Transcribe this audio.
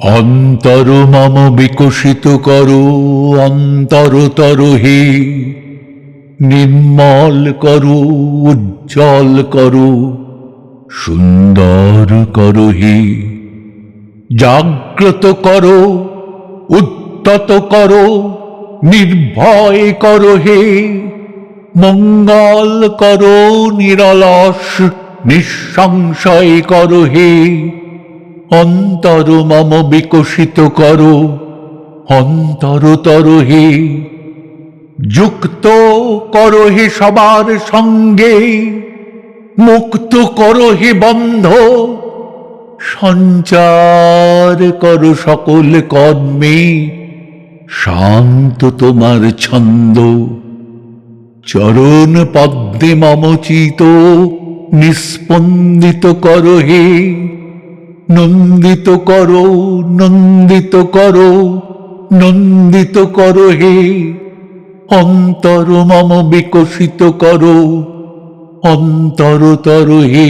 অন্তর মম বিকশিত করো অন্তরতর হে নির্মল করো, উজ্জ্বল করো, সুন্দর করো হে জাগ্রত করো, উত্তত করো, নির্ভয় করো হে মঙ্গল করো, নিরলস, নিঃসংশয় করো হে অন্তর মম বিকশিত কর অন্তরতর হে যুক্ত করো হে সবার সঙ্গে, মুক্ত করো হে বন্ধ। সঞ্চার কর সকল কর্মে, শান্ত তোমার ছন্দ। চরণ পদ্মে মমচিত নিস্পন্দিত করো হে। নন্দিত করো নন্দিত করো নন্দিত করো হে। অন্তর মম বিকশিত করো অন্তরতর হে।